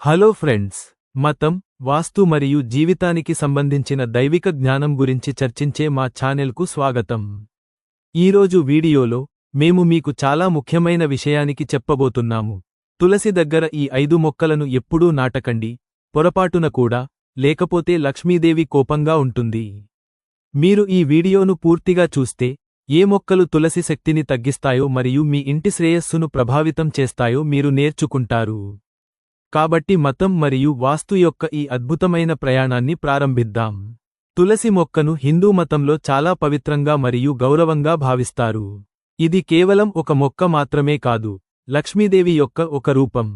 Hello friends మతం వాస్తు మరియు జీవితానికి సంబంధించిన దైవిక జ్ఞానం గురించి చర్చించే మా ఛానెల్కు స్వాగతం. ఈరోజు వీడియోలో మేము మీకు చాలా ముఖ్యమైన విషయానికి చెప్పబోతున్నాము. తులసి దగ్గర ఈ ఐదు మొక్కలను ఎప్పుడూ నాటకండి పొరపాటున కూడా లేకపోతే లక్ష్మీదేవి కోపంగా ఉంటుంది. మీరు ఈ వీడియోను పూర్తిగా చూస్తే ఏ మొక్కలు తులసి శక్తిని తగ్గిస్తాయో మరియు మీ ఇంటి శ్రేయస్సును ప్రభావితం చేస్తాయో మీరు నేర్చుకుంటారు. కాబట్టి మతం మరియు వాస్తు యొక్క ఈ అద్భుతమైన ప్రయాణాన్ని ప్రారంభిద్దాం. తులసి మొక్కను హిందూ మతంలో చాలా పవిత్రంగా మరియు గౌరవంగా భావిస్తారు. ఇది కేవలం ఒక మొక్క మాత్రమే కాదు లక్ష్మీదేవి యొక్క ఒక రూపం.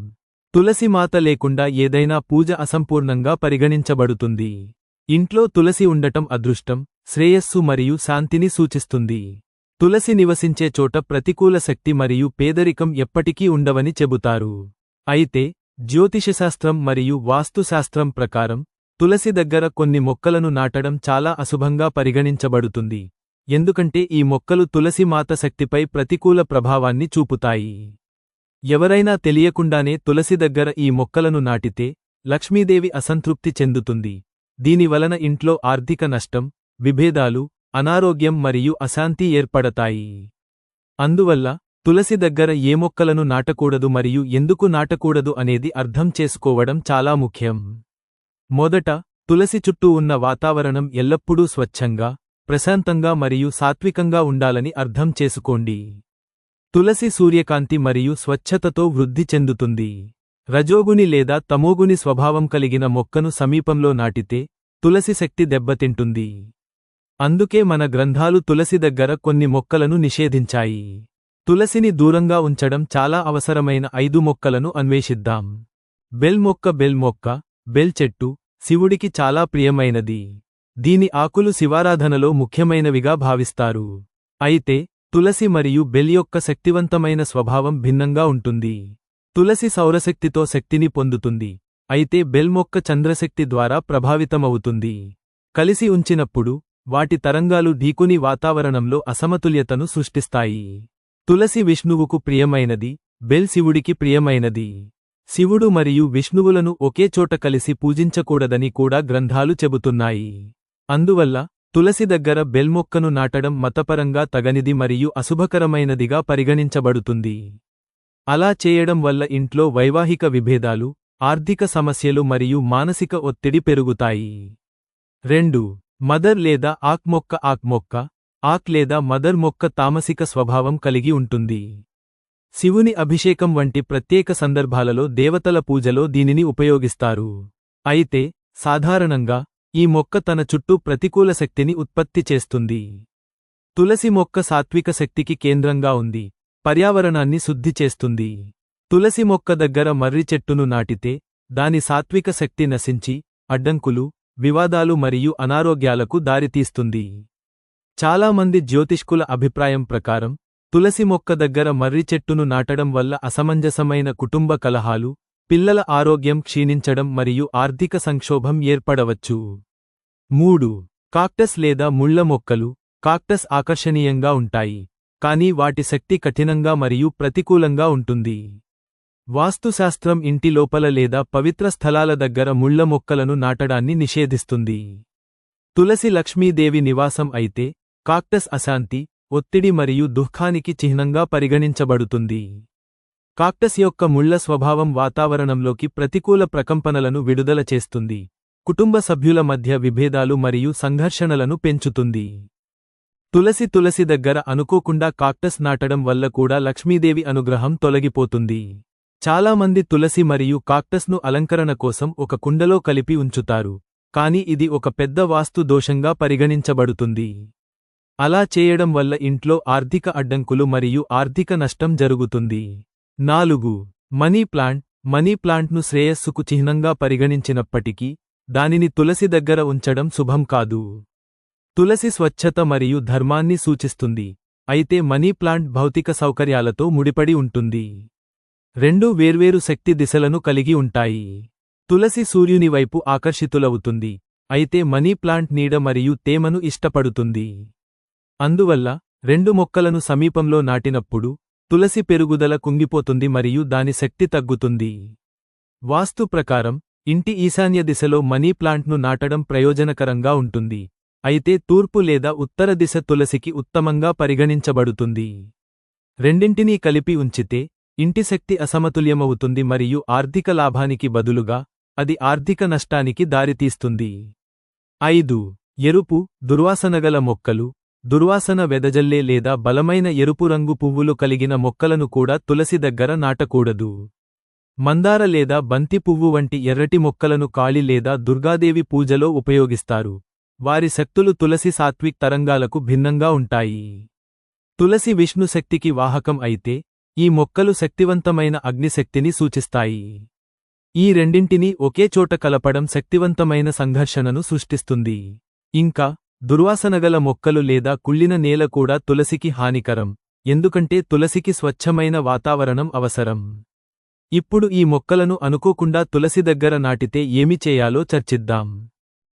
తులసి మాత లేకుండా ఏదైనా పూజ అసంపూర్ణంగా పరిగణించబడుతుంది. ఇంట్లో తులసి ఉండటం అదృష్టం శ్రేయస్సు మరియు శాంతిని సూచిస్తుంది. తులసి నివసించే చోట ప్రతికూల శక్తి మరియు పేదరికం ఎప్పటికీ ఉండవని చెబుతారు. అయితే జ్యోతిషశాస్త్రం మరియు వాస్తుశాస్త్రం ప్రకారం తులసి దగ్గర కొన్ని మొక్కలను నాటడం చాలా అశుభంగా పరిగణించబడుతుంది. ఎందుకంటే ఈ మొక్కలు తులసి మాత శక్తిపై ప్రతికూల ప్రభావాన్ని చూపుతాయి. ఎవరైనా తెలియకుండానే తులసి దగ్గర ఈ మొక్కలను నాటితే లక్ష్మీదేవి అసంతృప్తి చెందుతుంది. దీనివలన ఇంట్లో ఆర్థిక నష్టం విభేదాలు అనారోగ్యం మరియు అశాంతి ఏర్పడతాయి. అందువల్ల తులసి దగ్గర ఏ మొక్కలను నాటకూడదు మరియు ఎందుకు నాటకూడదు అనేది అర్థం చేసుకోవడం చాలా ముఖ్యం. మొదట తులసి చుట్టూ ఉన్న వాతావరణం ఎల్లప్పుడూ స్వచ్ఛంగా ప్రశాంతంగా మరియు సాత్వికంగా ఉండాలని అర్థం చేసుకోండి. తులసి సూర్యకాంతి మరియు స్వచ్ఛతతో వృద్ధి చెందుతుంది. రజోగుని లేదా తమోగుని స్వభావం కలిగిన మొక్కను సమీపంలో నాటితే తులసి శక్తి దెబ్బతింటుంది. అందుకే మన గ్రంథాలు తులసి దగ్గర కొన్ని మొక్కలను నిషేధించాయి. తులసిని దూరంగా ఉంచడం చాలా అవసరమైన ఐదు మొక్కలను అన్వేషిద్దాం. బెల్ మొక్క బెల్ మొక్క బెల్ చెట్టు శివుడికి చాలా ప్రియమైనది. దీని ఆకులు శివారాధనలో ముఖ్యమైనవిగా భావిస్తారు. అయితే తులసి మరియు బెల్ యొక్క శక్తివంతమైన స్వభావం భిన్నంగా ఉంటుంది. తులసి సౌరశక్తితో శక్తిని పొందుతుంది. అయితే బెల్ మొక్క చంద్రశక్తి ద్వారా ప్రభావితమవుతుంది. కలిసి ఉంచినప్పుడు వాటి తరంగాలు ఢీకుని వాతావరణంలో అసమతుల్యతను సృష్టిస్తాయి. తులసి విష్ణువుకు ప్రియమైనది బెల్ శివుడికి ప్రియమైనది. శివుడు మరియు విష్ణువులను ఒకే చోట కలిసి పూజించకూడదని కూడా గ్రంథాలు చెబుతున్నాయి. అందువల్ల తులసి దగ్గర బెల్ మొక్కను నాటడం మతపరంగా తగనిది మరియు అశుభకరమైనదిగా పరిగణించబడుతుంది. అలా చేయడం వల్ల ఇంట్లో వైవాహిక విభేదాలు ఆర్థిక సమస్యలు మరియు మానసిక ఒత్తిడి పెరుగుతాయి. రెండు మదర్ లేదా ఆక్ మొక్క ఆక్ లేదా మదర్ మొక్క తామసిక స్వభావం కలిగి ఉంటుంది. శివుని అభిషేకం వంటి ప్రత్యేక సందర్భాలలో దేవతల పూజలో దీనిని ఉపయోగిస్తారు. అయితే సాధారణంగా ఈ మొక్క తన చుట్టూ ప్రతికూల శక్తిని ఉత్పత్తి చేస్తుంది. తులసి మొక్క సాత్విక శక్తికి కేంద్రంగా ఉంది పర్యావరణాన్ని శుద్ధి చేస్తుంది. తులసి మొక్క దగ్గర మర్రి చెట్టును నాటితే దాని సాత్విక శక్తి నశించి అడ్డంకులు వివాదాలు మరియు అనారోగ్యాలకు దారితీస్తుంది. చాలామంది జ్యోతిష్కుల అభిప్రాయం ప్రకారం తులసి మొక్క దగ్గర మర్రి చెట్టును నాటడం వల్ల అసమంజసమైన కుటుంబ కలహాలు పిల్లల ఆరోగ్యం క్షీణించడం మరియు ఆర్థిక సంక్షోభం ఏర్పడవచ్చు. మూడు. కాక్టస్ లేదా ముళ్ళ మొక్కలు కాక్టస్ ఆకర్షణీయంగా ఉంటాయి కానీ వాటి శక్తి కఠినంగా మరియు ప్రతికూలంగా ఉంటుంది. వాస్తుశాస్త్రం ఇంటి లోపల లేదా పవిత్ర స్థలాల దగ్గర ముళ్ళ మొక్కలను నాటడాన్ని నిషేధిస్తుంది. తులసి లక్ష్మీదేవి నివాసం అయితే కాక్టస్ అశాంతి ఒత్తిడి మరియు దుఃఖానికి చిహ్నంగా పరిగణించబడుతుంది. కాక్టస్ యొక్క ముళ్ళ స్వభావం వాతావరణంలోకి ప్రతికూల ప్రకంపనలను విడుదల చేస్తుంది. కుటుంబ సభ్యుల మధ్య విభేదాలు మరియు సంఘర్షణలను పెంచుతుంది. తులసి తులసి దగ్గర అనుకోకుండా కాక్టస్ నాటడం వల్ల కూడా లక్ష్మీదేవి అనుగ్రహం తొలగిపోతుంది. చాలామంది తులసి మరియు కాక్టస్ను అలంకరణ కోసం ఒక కుండలో కలిపి ఉంచుతారు. కాని ఇది ఒక పెద్ద వాస్తు దోషంగా పరిగణించబడుతుంది. అలా చేయడం వల్ల ఇంట్లో ఆర్థిక అడ్డంకులు మరియు ఆర్థిక నష్టం జరుగుతుంది. నాలుగు. మనీ ప్లాంట్ మనీ ప్లాంట్ను శ్రేయస్సుకు చిహ్నంగా పరిగణించినప్పటికీ దానిని తులసి దగ్గర ఉంచడం శుభం కాదు. తులసి స్వచ్ఛత మరియు ధర్మాన్ని సూచిస్తుంది. అయితే మనీ ప్లాంట్ భౌతిక సౌకర్యాలతో ముడిపడి ఉంటుంది. రెండు వేర్వేరు శక్తి దిశలను కలిగి ఉంటాయి. తులసి సూర్యుని వైపు ఆకర్షితులవుతుంది. అయితే మనీ ప్లాంట్ నీడ మరియు తేమను ఇష్టపడుతుంది. అందువల్ల రెండు మొక్కలను సమీపంలో నాటినప్పుడు తులసి పెరుగుదల కుంగిపోతుంది మరియు దాని శక్తి తగ్గుతుంది. వాస్తు ప్రకారం ఇంటి ఈశాన్య దిశలో మనీ ప్లాంట్ను నాటడం ప్రయోజనకరంగా ఉంటుంది. అయితే తూర్పు లేదా ఉత్తర దిశ తులసికి ఉత్తమంగా పరిగణించబడుతుంది. రెండింటినీ కలిపి ఉంచితే ఇంటి శక్తి అసమతుల్యమవుతుంది మరియు ఆర్థిక లాభానికి బదులుగా అది ఆర్థిక నష్టానికి దారితీస్తుంది. ఐదు. ఎరుపు దుర్వాసనగల మొక్కలు దుర్వాసన వెదజల్లే లేదా బలమైన ఎరుపు రంగు పువ్వులు కలిగిన మొక్కలను కూడా తులసి దగ్గర నాటకూడదు. మందార లేదా బంతి పువ్వు వంటి ఎర్రటి మొక్కలను కాళి లేదా దుర్గాదేవి పూజలో ఉపయోగిస్తారు. వారి శక్తులు తులసి సాత్విక్ తరంగాలకు భిన్నంగా ఉంటాయి. తులసి విష్ణు శక్తికి వాహకం అయితే ఈ మొక్కలు శక్తివంతమైన అగ్నిశక్తిని సూచిస్తాయి. ఈ రెండింటినీ ఒకే చోట కలపడం శక్తివంతమైన సంఘర్షణను సృష్టిస్తుంది. ఇంకా దుర్వాసనగల మొక్కలు లేదా కుళ్ళిన నేల కూడా తులసికి హానికరం ఎందుకంటే తులసికి స్వచ్ఛమైన వాతావరణం అవసరం. ఇప్పుడు ఈ మొక్కలను అనుకోకుండా తులసి దగ్గర నాటితే ఏమి చేయాలో చర్చిద్దాం.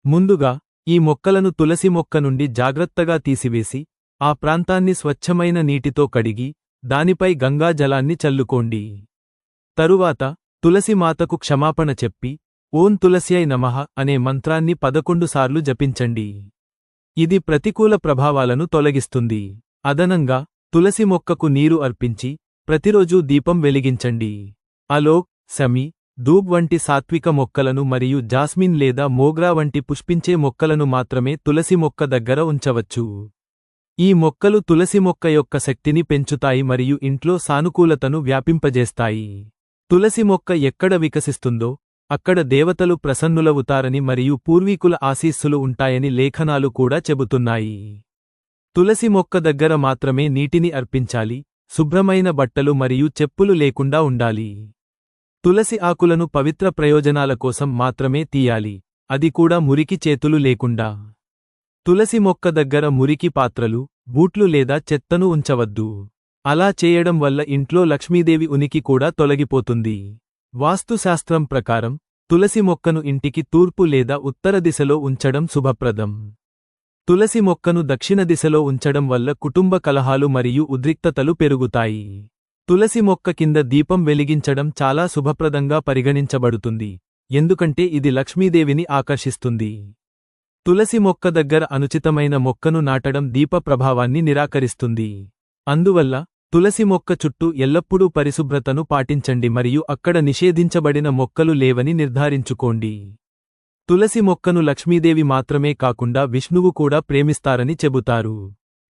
ముందుగా ఈ మొక్కలను తులసి మొక్క నుండి జాగ్రత్తగా తీసివేసి ఆ ప్రాంతాన్ని స్వచ్ఛమైన నీటితో కడిగి దానిపై గంగాజలాన్ని చల్లుకోండి. తరువాత తులసి మాతకు క్షమాపణ చెప్పి ఓం తులసియై నమః అనే మంత్రాన్ని పదకొండు సార్లు జపించండి. ఇది ప్రతికూల ప్రభావాలను తొలగిస్తుంది. అదనంగా తులసి మొక్కకు నీరు అర్పించి ప్రతిరోజూ దీపం వెలిగించండి. అలోక్ శమి దూబ్ వంటి సాత్విక మొక్కలను మరియు జాస్మిన్ లేదా మోగ్రా వంటి పుష్పించే మొక్కలను మాత్రమే తులసి మొక్క దగ్గర ఉంచవచ్చు. ఈ మొక్కలు తులసి మొక్క యొక్క శక్తిని పెంచుతాయి మరియు ఇంట్లో సానుకూలతను వ్యాపింపజేస్తాయి. తులసి మొక్క ఎక్కడ వికసిస్తుందో అక్కడ దేవతలు ప్రసన్నులవుతారని మరియు పూర్వీకుల ఆశీస్సులు ఉంటాయని లేఖనాలు కూడా చెబుతున్నాయి. తులసి మొక్క దగ్గర మాత్రమే నీటిని అర్పించాలి శుభ్రమైన బట్టలు మరియు చెప్పులు లేకుండా ఉండాలి. తులసి ఆకులను పవిత్ర ప్రయోజనాల కోసం మాత్రమే తీయాలి అది కూడా మురికి చేతులు లేకుండా. తులసి మొక్క దగ్గర మురికి పాత్రలు బూట్లు లేదా చెత్తను ఉంచవద్దు. అలా చేయడం వల్ల ఇంట్లో లక్ష్మీదేవి ఉనికి కూడా తొలగిపోతుంది. వాస్తుశాస్త్రం ప్రకారం తులసి మొక్కను ఇంటికి తూర్పు లేదా ఉత్తర దిశలో ఉంచడం శుభప్రదం. తులసి మొక్కను దక్షిణ దిశలో ఉంచడం వల్ల కుటుంబ కలహాలు మరియు ఉద్రిక్తతలు పెరుగుతాయి. తులసి మొక్క కింద దీపం వెలిగించడం చాలా శుభప్రదంగా పరిగణించబడుతుంది ఎందుకంటే ఇది లక్ష్మీదేవిని ఆకర్షిస్తుంది. తులసి మొక్క దగ్గర అనుచితమైన మొక్కను నాటడం దీప ప్రభావాన్ని నిరాకరిస్తుంది. అందువల్ల తులసి మొక్క చుట్టూ ఎల్లప్పుడూ పరిశుభ్రతను పాటించండి మరియు అక్కడ నిషేధించబడిన మొక్కలు లేవని నిర్ధారించుకోండి. తులసి మొక్కను లక్ష్మీదేవి మాత్రమే కాకుండా విష్ణువు కూడా ప్రేమిస్తారని చెబుతారు.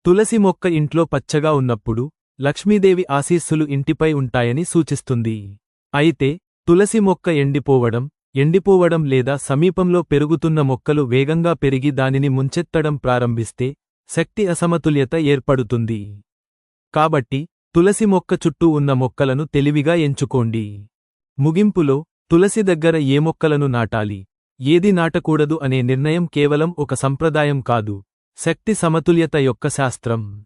తులసి మొక్క ఇంట్లో పచ్చగా ఉన్నప్పుడు లక్ష్మీదేవి ఆశీస్సులు ఇంటిపై ఉంటాయని సూచిస్తుంది. అయితే తులసి మొక్క ఎండిపోవడం ఎండిపోవడం లేదా సమీపంలో పెరుగుతున్న మొక్కలు వేగంగా పెరిగి దానిని ముంచెత్తడం ప్రారంభిస్తే శక్తి అసమతుల్యత ఏర్పడుతుంది. కాబట్టి తులసి మొక్క చుట్టూ ఉన్న మొక్కలను తెలివిగా ఎంచుకోండి. ముగింపులో తులసి దగ్గర ఏ మొక్కలను నాటాలి? ఏది నాటకూడదు అనే నిర్ణయం కేవలం ఒక సంప్రదాయం కాదు. శక్తి సమతుల్యత యొక్క శాస్త్రం.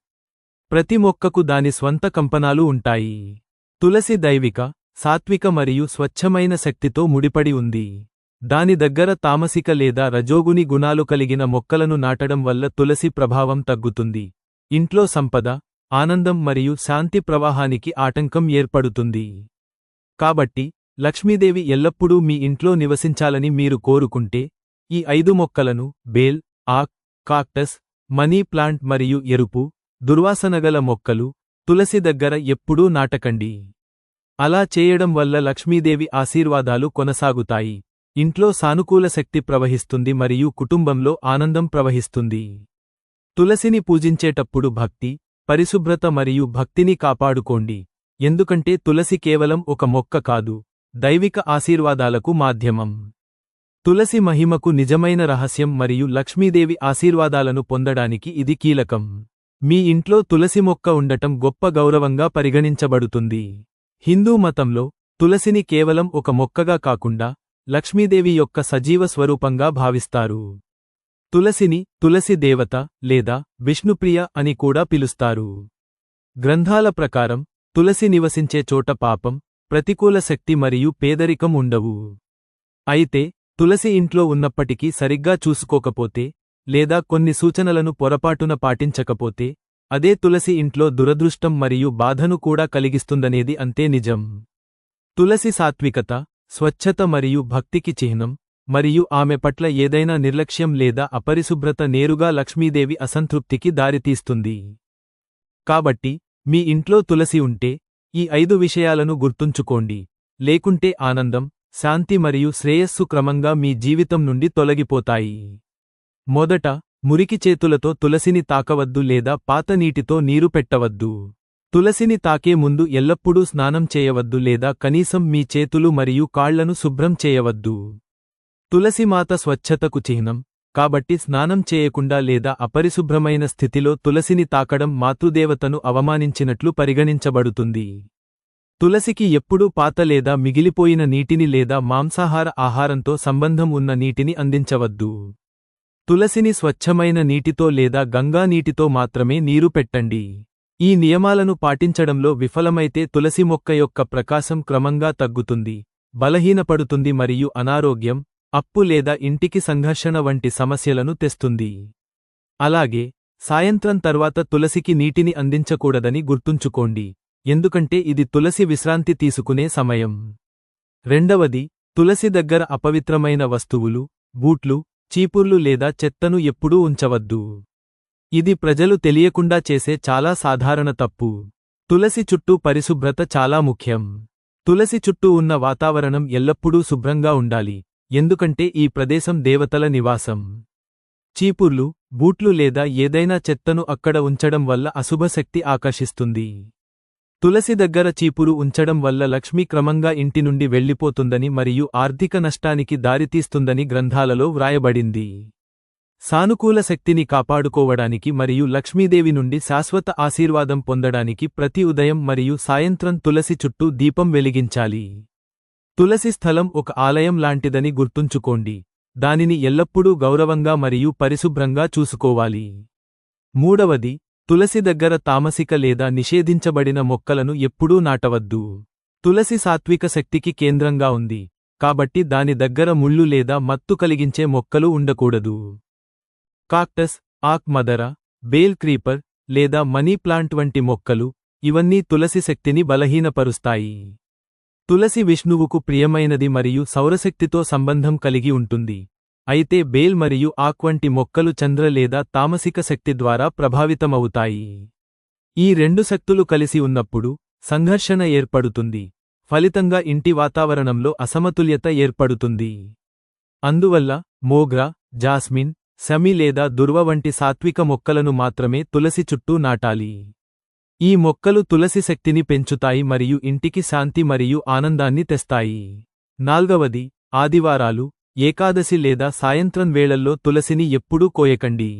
ప్రతి మొక్కకు దాని స్వంత కంపనాలు ఉంటాయి. తులసి దైవిక సాత్విక మరియు స్వచ్ఛమైన శక్తితో ముడిపడి ఉంది. దాని దగ్గర తామసిక లేదా రజోగుని గుణాలు కలిగిన మొక్కలను నాటడం వల్ల తులసి ప్రభావం తగ్గుతుంది. ఇంట్లో సంపద ఆనందం మరియు శాంతి ప్రవాహానికి ఆటంకం ఏర్పడుతుంది. కాబట్టి లక్ష్మీదేవి ఎల్లప్పుడూ మీ ఇంట్లో నివసించాలని మీరు కోరుకుంటే ఈ ఐదు మొక్కలను బేల్ ఆక్ కాక్టస్ మనీ ప్లాంట్ మరియు ఎరుపు దుర్వాసనగల మొక్కలు తులసి దగ్గర ఎప్పుడూ నాటకండి. అలా చేయడం వల్ల లక్ష్మీదేవి ఆశీర్వాదాలు కొనసాగుతాయి. ఇంట్లో సానుకూల శక్తి ప్రవహిస్తుంది మరియు కుటుంబంలో ఆనందం ప్రవహిస్తుంది. తులసిని పూజించేటప్పుడు భక్తి పరిశుభ్రత మరియు భక్తిని కాపాడుకోండి. ఎందుకంటే తులసి కేవలం ఒక మొక్క కాదు దైవిక ఆశీర్వాదాలకు మాధ్యమం. తులసి మహిమకు నిజమైన రహస్యం మరియు లక్ష్మీదేవి ఆశీర్వాదాలను పొందడానికి ఇది కీలకం. మీ ఇంట్లో తులసి మొక్క ఉండటం గొప్ప గౌరవంగా పరిగణించబడుతుంది. హిందూ మతంలో తులసిని కేవలం ఒక మొక్కగా కాకుండా లక్ష్మీదేవి యొక్క సజీవ స్వరూపంగా భావిస్తారు. తులసిని తులసి దేవత లేదా విష్ణుప్రియ అని కూడా పిలుస్తారు. గ్రంథాల ప్రకారం తులసి నివసించే చోట పాపం ప్రతికూల శక్తి మరియు పేదరికం ఉండవు. అయితే తులసి ఇంట్లో ఉన్నప్పటికీ సరిగ్గా చూసుకోకపోతే లేదా కొన్ని సూచనలను పొరపాటున పాటించకపోతే అదే తులసి ఇంట్లో దురదృష్టం మరియు బాధను కూడా కలిగిస్తుందనేది అంతే నిజం. తులసి సాత్వికత స్వచ్ఛత మరియు భక్తికి చిహ్నం మరియు ఆమె పట్ల ఏదైనా నిర్లక్ష్యం లేదా అపరిశుభ్రత నేరుగా లక్ష్మీదేవి అసంతృప్తికి దారితీస్తుంది. కాబట్టి మీ ఇంట్లో తులసి ఉంటే ఈ ఐదు విషయాలను గుర్తుంచుకోండి. లేకుంటే ఆనందం శాంతి మరియు శ్రేయస్సు క్రమంగా మీ జీవితం నుండి తొలగిపోతాయి. మొదట మురికి చేతులతో తులసిని తాకవద్దు లేదా పాత నీటితో నీరు పెట్టవద్దు. తులసిని తాకే ముందు ఎల్లప్పుడూ స్నానం చేయవద్దు లేదా కనీసం మీ చేతులు మరియు కాళ్ళను శుభ్రం చేయవద్దు. తులసిమాత స్వచ్ఛతకు చిహ్నం కాబట్టి స్నానం చేయకుండా లేదా అపరిశుభ్రమైన స్థితిలో తులసిని తాకడం మాతృదేవతను అవమానించినట్లు పరిగణించబడుతుంది. తులసికి ఎప్పుడూ పాత లేదా మిగిలిపోయిన నీటిని లేదా మాంసాహార ఆహారంతో సంబంధం ఉన్న నీటిని అందించవద్దు. తులసిని స్వచ్ఛమైన నీటితో లేదా గంగా నీటితో మాత్రమే నీరు పెట్టండి. ఈ నియమాలను పాటించడంలో విఫలమైతే తులసి మొక్క యొక్క ప్రకాశం క్రమంగా తగ్గుతుంది బలహీనపడుతుంది మరియు అనారోగ్యం అప్పు లేదా ఇంటికి సంఘర్షణ వంటి సమస్యలను తెస్తుంది. అలాగే సాయంత్రం తర్వాత తులసికి నీటిని అందించకూడదని గుర్తుంచుకోండి. ఎందుకంటే ఇది తులసి విశ్రాంతి తీసుకునే సమయం. రెండవది తులసి దగ్గర అపవిత్రమైన వస్తువులు బూట్లు చీపుర్లు లేదా చెత్తను ఎప్పుడూ ఉంచవద్దు. ఇది ప్రజలు తెలియకుండా చేసే చాలా సాధారణ తప్పు. తులసి చుట్టూ పరిశుభ్రత చాలా ముఖ్యం. తులసి చుట్టూ ఉన్న వాతావరణం ఎల్లప్పుడూ శుభ్రంగా ఉండాలి. ఎందుకంటే ఈ ప్రదేశం దేవతల నివాసం. చీపుర్లు బూట్లు లేదా ఏదైనా చెత్తను అక్కడ ఉంచడం వల్ల అశుభశక్తి ఆకర్షిస్తుంది. తులసి దగ్గర చీపురు ఉంచడం వల్ల లక్ష్మి క్రమంగా ఇంటి నుండి వెళ్ళిపోతుందని మరియు ఆర్థిక నష్టానికి దారితీస్తుందని గ్రంథాలలో వ్రాయబడింది. సానుకూల శక్తిని కాపాడుకోవడానికి మరియు లక్ష్మీదేవి నుండి శాశ్వత ఆశీర్వాదం పొందడానికి ప్రతి ఉదయం మరియు సాయంత్రం తులసి చుట్టూ దీపం వెలిగించాలి. తులసి స్థలం ఒక ఆలయం లాంటిదని గుర్తుంచుకోండి. దానిని ఎల్లప్పుడూ గౌరవంగా మరియు పరిశుభ్రంగా చూసుకోవాలి. మూడవది తులసి దగ్గర తామసిక లేదా నిషేధించబడిన మొక్కలను ఎప్పుడూ నాటవద్దు. తులసి సాత్విక శక్తికి కేంద్రంగా ఉంది. కాబట్టి దాని దగ్గర ముళ్ళు లేదా మత్తు కలిగించే మొక్కలు ఉండకూడదు. కాక్టస్ ఆక్ మదర బేల్ క్రీపర్ లేదా మనీ ప్లాంట్ వంటి మొక్కలు ఇవన్నీ తులసి శక్తిని బలహీనపరుస్తాయి. తులసి విష్ణువుకు ప్రియమైనది మరియు సౌరశక్తితో సంబంధం కలిగి ఉంటుంది. అయితే బేల్ మరియు ఆక్ వంటి మొక్కలు చంద్ర లేదా తామసిక శక్తి ద్వారా ప్రభావితమవుతాయి. ఈ రెండు శక్తులు కలిసి ఉన్నప్పుడు సంఘర్షణ ఏర్పడుతుంది. ఫలితంగా ఇంటి వాతావరణంలో అసమతుల్యత ఏర్పడుతుంది. అందువల్ల మోగ్రా జాస్మిన్ శమి లేదా దుర్వ వంటి సాత్విక మొక్కలను మాత్రమే తులసి చుట్టూ నాటాలి. ఈ మొక్కలు తులసి శక్తిని పెంచుతాయి మరియు ఇంటికి శాంతి మరియు ఆనందాన్ని తెస్తాయి. నాల్గవది ఆదివారాలు ఏకాదశి లేదా సాయంత్రం వేళల్లో తులసిని ఎప్పుడూ కోయకండి.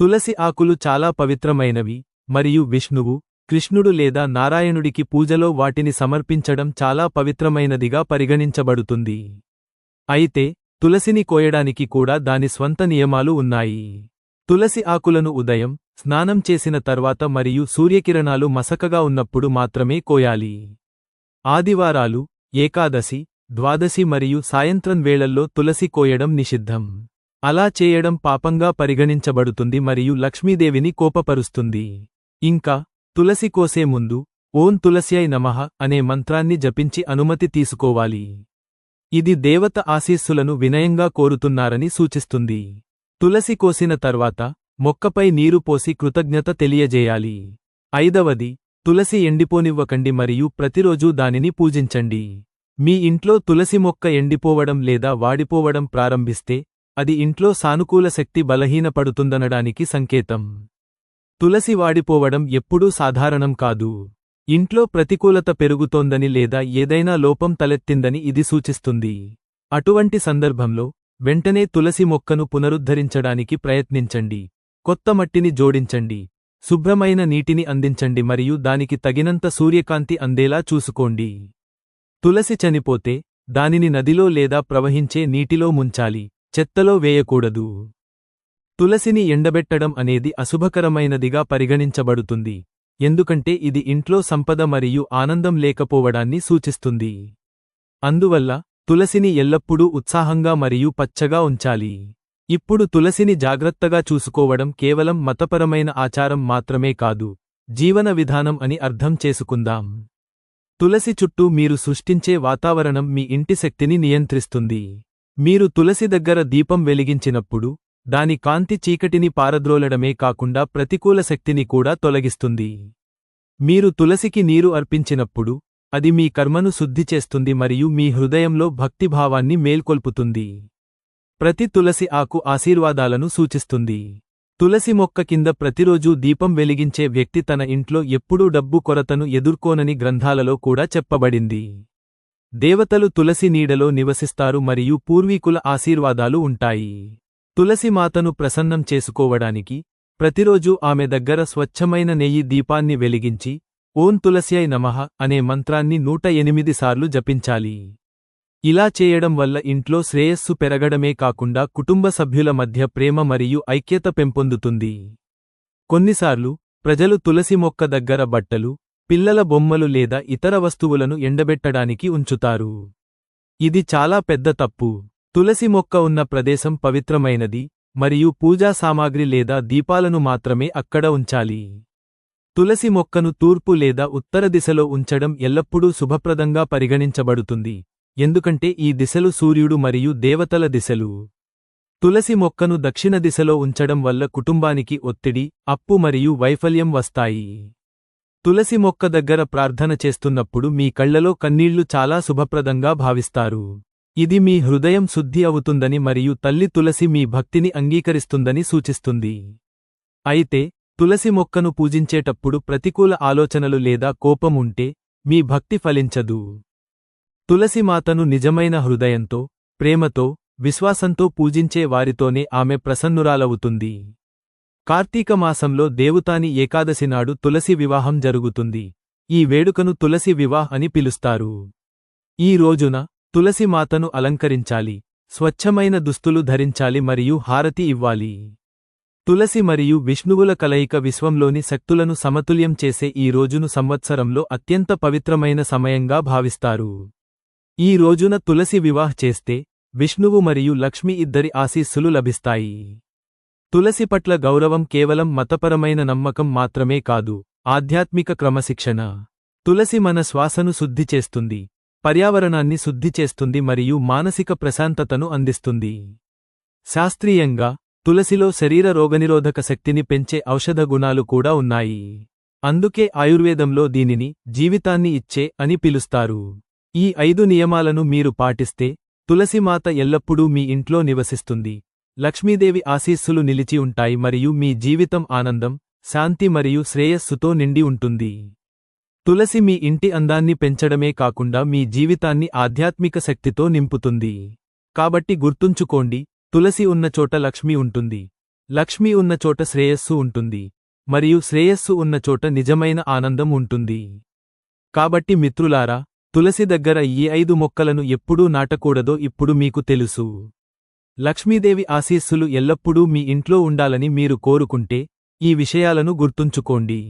తులసి ఆకులు చాలా పవిత్రమైనవి మరియు విష్ణువు కృష్ణుడు లేదా నారాయణుడికి పూజలో వాటిని సమర్పించడం చాలా పవిత్రమైనదిగా పరిగణించబడుతుంది. అయితే తులసిని కోయడానికి కూడా దాని స్వంత నియమాలు ఉన్నాయి. తులసి ఆకులను ఉదయం స్నానం చేసిన తర్వాత మరియు సూర్యకిరణాలు మసకగా ఉన్నప్పుడు మాత్రమే కోయాలి. ఆదివారాలు ఏకాదశి ద్వాదశి మరియు సాయంత్రం వేళల్లో తులసి కోయడం నిషిద్ధం. అలా చేయడం పాపంగా పరిగణించబడుతుంది మరియు లక్ష్మీదేవిని కోపపరుస్తుంది. ఇంకా తులసి కోసే ముందు ఓం తులస్యై నమః అనే మంత్రాన్ని జపించి అనుమతి తీసుకోవాలి. ఇది దేవత ఆశీస్సులను వినయంగా కోరుతున్నారని సూచిస్తుంది. తులసి కోసిన తర్వాత మొక్కపై నీరు పోసి కృతజ్ఞత తెలియజేయాలి. ఐదవది తులసి ఎండిపోనివ్వకండి మరియు ప్రతిరోజూ దానిని పూజించండి. మీ ఇంట్లో తులసి మొక్క ఎండిపోవడం లేదా వాడిపోవడం ప్రారంభిస్తే అది ఇంట్లో సానుకూల శక్తి బలహీనపడుతుందనడానికి సంకేతం. తులసి వాడిపోవడం ఎప్పుడూ సాధారణం కాదు. ఇంట్లో ప్రతికూలత పెరుగుతోందని లేదా ఏదైనా లోపం తలెత్తిందని ఇది సూచిస్తుంది. అటువంటి సందర్భంలో వెంటనే తులసి మొక్కను పునరుద్ధరించడానికి ప్రయత్నించండి. కొత్త మట్టిని జోడించండి శుభ్రమైన నీటిని అందించండి మరియు దానికి తగినంత సూర్యకాంతి అందేలా చూసుకోండి. తులసి చనిపోతే దానిని నదిలో లేదా ప్రవహించే నీటిలో ముంచాలి చెత్తలో వేయకూడదు. తులసిని ఎండబెట్టడం అనేది అశుభకరమైనదిగా పరిగణించబడుతుంది ఎందుకంటే ఇది ఇంట్లో సంపద మరియు ఆనందం లేకపోవడాన్ని సూచిస్తుంది. అందువల్ల తులసిని ఎల్లప్పుడూ ఉత్సాహంగా మరియు పచ్చగా ఉంచాలి. ఇప్పుడు తులసిని జాగ్రత్తగా చూసుకోవడం కేవలం మతపరమైన ఆచారం మాత్రమే కాదు జీవన విధానం అని అర్థం చేసుకుందాం. తులసి చుట్టూ మీరు సృష్టించే వాతావరణం మీ ఇంటి శక్తిని నియంత్రిస్తుంది. మీరు తులసి దగ్గర దీపం వెలిగించినప్పుడు దాని కాంతి చీకటిని పారద్రోలడమే కాకుండా ప్రతికూల శక్తిని కూడా తొలగిస్తుంది. మీరు తులసికి నీరు అర్పించినప్పుడు అది మీ కర్మను శుద్ధి చేస్తుంది మరియు మీ హృదయంలో భక్తిభావాన్ని మేల్కొల్పుతుంది. ప్రతి తులసి ఆకు ఆశీర్వాదాలను సూచిస్తుంది. తులసి మొక్క కింద ప్రతిరోజూ దీపం వెలిగించే వ్యక్తి తన ఇంట్లో ఎప్పుడూ డబ్బు కొరతను ఎదుర్కోనని గ్రంథాలలో కూడా చెప్పబడింది. దేవతలు తులసి నీడలో నివసిస్తారు మరియు పూర్వీకుల ఆశీర్వాదాలు ఉంటాయి. తులసి మాతను ప్రసన్నం చేసుకోవడానికి ప్రతిరోజూ ఆమె దగ్గర స్వచ్ఛమైన నెయ్యి దీపాన్ని వెలిగించి ఓం తులసియై నమః అనే మంత్రాన్ని నూట ఎనిమిది సార్లు జపించాలి. ఇలా చేయడం వల్ల ఇంట్లో శ్రేయస్సు పెరగడమే కాకుండా కుటుంబ సభ్యుల మధ్య ప్రేమ మరియు ఐక్యత పెంపొందుతుంది. కొన్నిసార్లు ప్రజలు తులసి మొక్క దగ్గర బట్టలు పిల్లల బొమ్మలు లేదా ఇతర వస్తువులను ఎండబెట్టడానికి ఉంచుతారు. ఇది చాలా పెద్ద తప్పు. తులసి మొక్క ఉన్న ప్రదేశం పవిత్రమైనది మరియు పూజా సామాగ్రి లేదా దీపాలను మాత్రమే అక్కడ ఉంచాలి. తులసి మొక్కను తూర్పు లేదా ఉత్తర దిశలో ఉంచడం ఎల్లప్పుడూ శుభప్రదంగా పరిగణించబడుతుంది. ఎందుకంటే ఈ దిశలు సూర్యుడు మరియు దేవతల దిశలు. తులసి మొక్కను దక్షిణ దిశలో ఉంచడం వల్ల కుటుంబానికి ఒత్తిడి అప్పు మరియు వైఫల్యం వస్తాయి. తులసి మొక్క దగ్గర ప్రార్థన చేస్తున్నప్పుడు మీ కళ్ళలో కన్నీళ్ళు చాలా శుభప్రదంగా భావిస్తారు. ఇది మీ హృదయం శుద్ధి అవుతుందని మరియు తల్లి తులసి మీ భక్తిని అంగీకరిస్తుందని సూచిస్తుంది. అయితే తులసి మొక్కను పూజించేటప్పుడు ప్రతికూల ఆలోచనలు లేదా కోపం ఉంటే మీ భక్తి ఫలించదు. తులసిమాతను నిజమైన హృదయంతో ప్రేమతో విశ్వాసంతో పూజించే వారితోనే ఆమె ప్రసన్నురాలవుతుంది. కార్తీక మాసంలో దేవుతాని ఏకాదశి నాడు తులసి వివాహం జరుగుతుంది. ఈ వేడుకను తులసి వివాహ్ అని పిలుస్తారు. ఈ రోజున తులసి మాతను అలంకరించాలి స్వచ్ఛమైన దుస్తులు ధరించాలి మరియు హారతి ఇవ్వాలి. తులసి మరియు విష్ణువుల కలయిక విశ్వంలోని శక్తులను సమతుల్యం చేసే ఈ రోజును సంవత్సరంలో అత్యంత పవిత్రమైన సమయంగా భావిస్తారు. ఈ రోజున తులసి వివాహ్ చేస్తే విష్ణువు మరియు లక్ష్మి ఇద్దరి ఆశీస్సులు లభిస్తాయి. తులసి పట్ల గౌరవం కేవలం మతపరమైన నమ్మకం మాత్రమే కాదు ఆధ్యాత్మిక క్రమశిక్షణ. తులసి మన శ్వాసను శుద్ధి చేస్తుంది పర్యావరణాన్ని శుద్ధి చేస్తుంది మరియు మానసిక ప్రశాంతతను అందిస్తుంది. శాస్త్రీయంగా తులసిలో శరీర రోగనిరోధక శక్తిని పెంచే ఔషధ గుణాలు కూడా ఉన్నాయి. అందుకే ఆయుర్వేదంలో దీనిని జీవితాన్ని ఇచ్చే అని పిలుస్తారు. ఈ ఐదు నియమాలను మీరు పాటిస్తే తులసిమాత ఎల్లప్పుడూ మీ ఇంట్లో నివసిస్తుంది. లక్ష్మీదేవి ఆశీస్సులు నిలిచి ఉంటాయి మరియు మీ జీవితం ఆనందం శాంతి మరియు శ్రేయస్సుతో నిండి ఉంటుంది. తులసి మీ ఇంటి అందాన్ని పెంచడమే కాకుండా మీ జీవితాన్ని ఆధ్యాత్మిక శక్తితో నింపుతుంది. కాబట్టి గుర్తుంచుకోండి తులసి ఉన్న చోట లక్ష్మి ఉంటుంది. లక్ష్మి ఉన్న చోట శ్రేయస్సు ఉంటుంది. మరియు శ్రేయస్సు ఉన్న చోట నిజమైన ఆనందం ఉంటుంది. కాబట్టి మిత్రులారా తులసి దగ్గర ఈ ఐదు మొక్కలను ఎప్పుడూ నాటకూడదో ఇప్పుడు మీకు తెలుసు. లక్ష్మీదేవి ఆశీస్సులు ఎల్లప్పుడూ మీ ఇంట్లో ఉండాలని మీరు కోరుకుంటే ఈ విషయాలను గుర్తుంచుకోండి.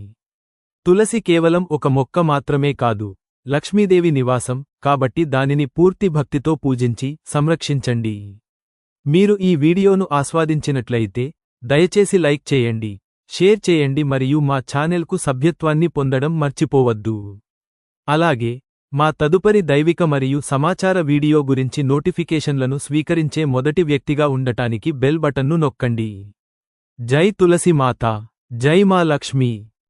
తులసి కేవలం ఒక మొక్క మాత్రమే కాదు లక్ష్మీదేవి నివాసం కాబట్టి దానిని పూర్తి భక్తితో పూజించి సంరక్షించండి. మీరు ఈ వీడియోను ఆస్వాదించినట్లయితే దయచేసి లైక్ చేయండి షేర్ చేయండి మరియు మా ఛానెల్కు సభ్యత్వాన్ని పొందడం మర్చిపోవద్దు. అలాగే మా తదుపరి దైవిక మరియు సమాచార వీడియో గురించి నోటిఫికేషన్లను స్వీకరించే మొదటి వ్యక్తిగా ఉండటానికి బెల్ బటన్ను నొక్కండి. జై తులసి మాత. జై మా లక్ష్మీ.